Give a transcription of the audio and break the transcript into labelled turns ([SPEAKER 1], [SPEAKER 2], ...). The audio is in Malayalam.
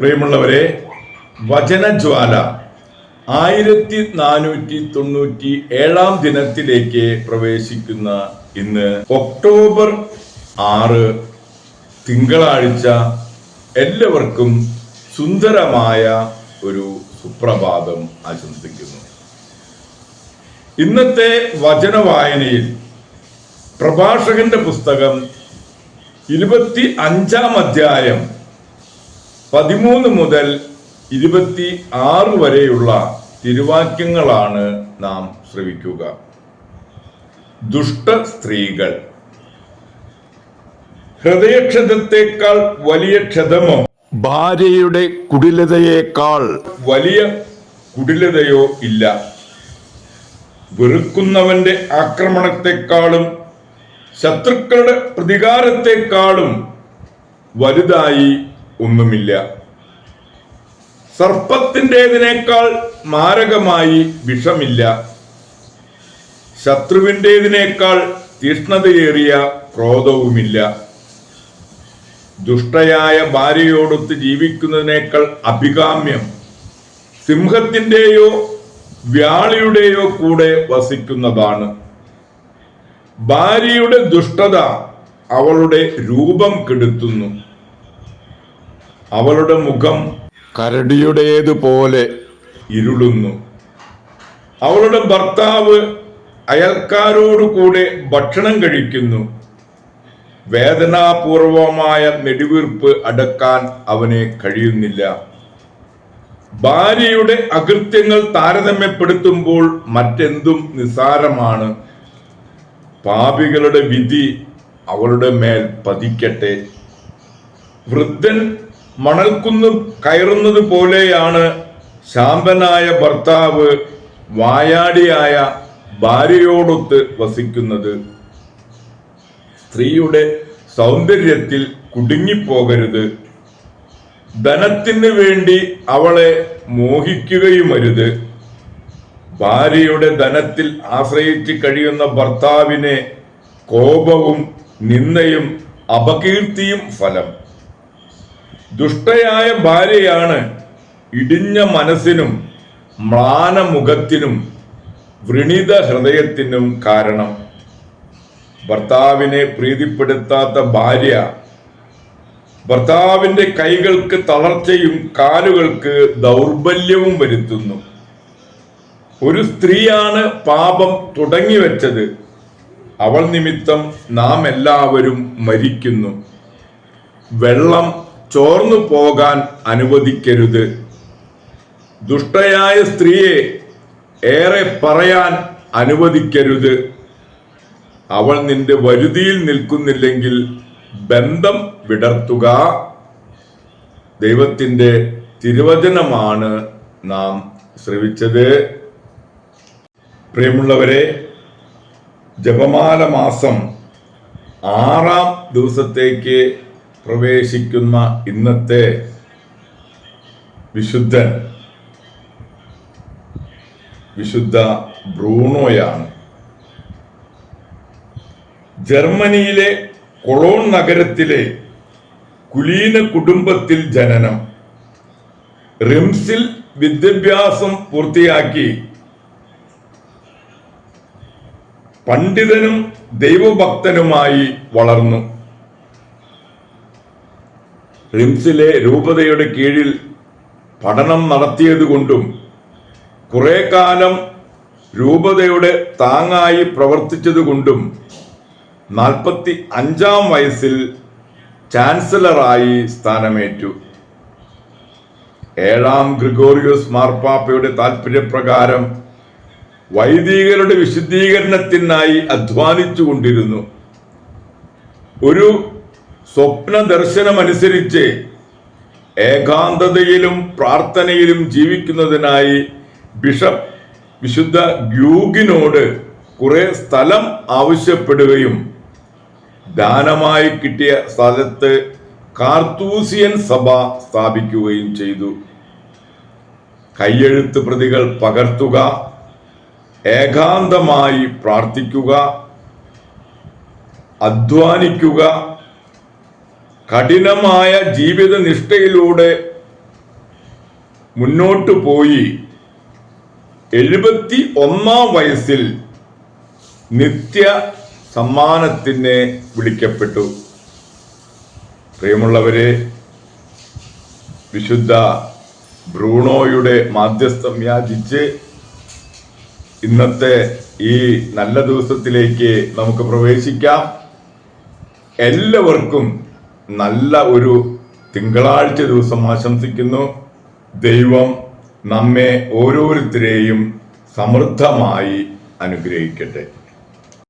[SPEAKER 1] പ്രിയമുള്ളവരെ വചനജ്വാല ആയിരത്തി നാനൂറ്റി തൊണ്ണൂറ്റി ഏഴാം ദിനത്തിലേക്ക് പ്രവേശിക്കുന്ന ഇന്ന് ഒക്ടോബർ ആറ് തിങ്കളാഴ്ച എല്ലാവർക്കും സുന്ദരമായ ഒരു സുപ്രഭാതം ആശംസിക്കുന്നു. ഇന്നത്തെ വചനവായനയിൽ പ്രഭാഷകന്റെ പുസ്തകം ഇരുപത്തി അഞ്ചാം അധ്യായം പതിമൂന്ന് മുതൽ ഇരുപത്തി ആറ് വരെയുള്ള തിരുവാക്യങ്ങളാണ് നാം ശ്രവിക്കുക. ദുഷ്ട സ്ത്രീകൾ. ഹൃദയക്ഷതത്തെക്കാൾ വലിയ ക്ഷതമോ?
[SPEAKER 2] ഭാര്യയുടെ കുടിലതയേക്കാൾ
[SPEAKER 1] വലിയ കുടിലതയോ ഇല്ല. വെറുക്കുന്നവന്റെ ആക്രമണത്തെക്കാളും ശത്രുക്കളുടെ പ്രതികാരത്തെക്കാളും വലുതായി ഒന്നുമില്ല. സർപ്പത്തിന്റെതിനേക്കാൾ മാരകമായി വിഷമില്ല. ശത്രുവിന്റെതിനേക്കാൾ തീഷ്ണതയേറിയ ക്രോധവുമില്ല. ദുഷ്ടയായ ഭാര്യയോടൊത്ത് ജീവിക്കുന്നതിനേക്കാൾ അഭികാമ്യം സിംഹത്തിന്റെയോ വ്യാളിയുടെയോ കൂടെ വസിക്കുന്നതാണ്. ഭാര്യയുടെ ദുഷ്ടത അവളുടെ രൂപം കെടുത്തുന്നു. അവളുടെ മുഖം
[SPEAKER 2] കരടിയുടേതുപോലെ
[SPEAKER 1] ഇരുളുന്നു. അവളുടെ ഭർത്താവ് അയൽക്കാരോടുകൂടെ ഭക്ഷണം കഴിക്കുന്നു. വേദനാപൂർവമായ നെടുവീർപ്പ് അടക്കാൻ അവനെ കഴിയുന്നില്ല. ഭാര്യയുടെ അകൃത്യങ്ങൾ താരതമ്യപ്പെടുത്തുമ്പോൾ മറ്റെന്തും നിസാരമാണ്. പാപികളുടെ വിധി അവളുടെ മേൽ പതിക്കട്ടെ. വൃദ്ധൻ മണൽക്കുന്ന് കയറുന്നത് പോലെയാണ് ശാന്തനായ ഭർത്താവ് വായാടിയായ ഭാര്യയോടൊത്ത് വസിക്കുന്നത്. സ്ത്രീയുടെ സൗന്ദര്യത്തിൽ കുടുങ്ങിപ്പോകരുത്. ധനത്തിന് വേണ്ടി അവളെ മോഹിക്കുകയുമരുത്. ഭാര്യയുടെ ധനത്തിൽ ആശ്രയിച്ച് കഴിയുന്ന ഭർത്താവിനെ കോപവും നിന്ദയും അപകീർത്തിയും ഫലം. ദുഷ്ടയായ ഭാര്യയാണ് ഇടിഞ്ഞ മനസ്സിനും മ്ലാനമുഖത്തിനും വൃണിത ഹൃദയത്തിനും കാരണം. ഭർത്താവിനെ പ്രീതിപ്പെടുത്താത്ത ഭാര്യ ഭർത്താവിന്റെ കൈകൾക്ക് തളർച്ചയും കാലുകൾക്ക് ദൗർബല്യവും വരുത്തുന്നു. ഒരു സ്ത്രീയാണ് പാപം തുടങ്ങിവെച്ചത് അവൾ നിമിത്തം നാം എല്ലാവരും മരിക്കുന്നു. വെള്ളം ചോർന്നു പോകാൻ അനുവദിക്കരുത്. ദുഷ്ടയായ സ്ത്രീയെ ഏറെ പറയാൻ അനുവദിക്കരുത്. അവൾ നിന്റെ വരുതിയിൽ നിൽക്കുന്നില്ലെങ്കിൽ ബന്ധം വിടർത്തുക. ദൈവത്തിന്റെ തിരുവചനമാണ് നാം ശ്രവിച്ചത്. പ്രിയമുള്ളവരെ ജപമാല മാസം ആറാം ദിവസത്തേക്ക് പ്രവേശിക്കുന്ന ഇന്നത്തെ വിശുദ്ധൻ വിശുദ്ധ ബ്രൂണോയാണ്. ജർമ്മനിയിലെ കൊളോൺ നഗരത്തിലെ കുലീന കുടുംബത്തിൽ ജനനം. റിംസിൽ വിദ്യാഭ്യാസം പൂർത്തിയാക്കി. പണ്ഡിതനും ദൈവഭക്തനുമായി വളർന്നു. റിംസിലെ രൂപതയുടെ കീഴിൽ പഠനം നടത്തിയതുകൊണ്ടും കുറെ കാലം രൂപതയുടെ താങ്ങായി പ്രവർത്തിച്ചതുകൊണ്ടും നാൽപ്പത്തി അഞ്ചാം വയസ്സിൽ ചാൻസലറായി സ്ഥാനമേറ്റു. ഏഴാം ഗ്രിഗോറിയോസ് മാർപ്പാപ്പയുടെ താൽപ്പര്യപ്രകാരം വൈദികരുടെ വിശുദ്ധീകരണത്തിനായി അധ്വാനിച്ചു കൊണ്ടിരുന്നു ഒരു സ്വപ്ന ദർശനമനുസരിച്ച് ഏകാന്തതയിലും പ്രാർത്ഥനയിലും ജീവിക്കുന്നതിനായി ബിഷപ്പ് വിശുദ്ധ ഗ്യൂഗിനോട് കുറെ സ്ഥലം ആവശ്യപ്പെടുകയും ദാനമായി കിട്ടിയ സ്ഥലത്ത് കാർത്തൂസിയൻ സഭ സ്ഥാപിക്കുകയും ചെയ്തു. കയ്യെഴുത്ത് പ്രതികൾ പകർത്തുക ഏകാന്തമായി പ്രാർത്ഥിക്കുക അധ്വാനിക്കുക കഠിനമായ ജീവിത നിഷ്ഠയിലൂടെ മുന്നോട്ട് പോയി. എഴുപത്തി ഒന്നാം വയസ്സിൽ നിത്യ സമ്മാനത്തിന് വിളിക്കപ്പെട്ടു. പ്രിയമുള്ളവരെ വിശുദ്ധ ബ്രൂണോയുടെ മാധ്യസ്ഥം യാചിച്ച് ഇന്നത്തെ ഈ നല്ല ദിവസത്തിലേക്ക് നമുക്ക് പ്രവേശിക്കാം. എല്ലാവർക്കും നല്ല ഒരു തിങ്കളാഴ്ച ദിവസം ആശംസിക്കുന്നു. ദൈവം നമ്മെ ഓരോരുത്തരെയും സമൃദ്ധമായി അനുഗ്രഹിക്കട്ടെ.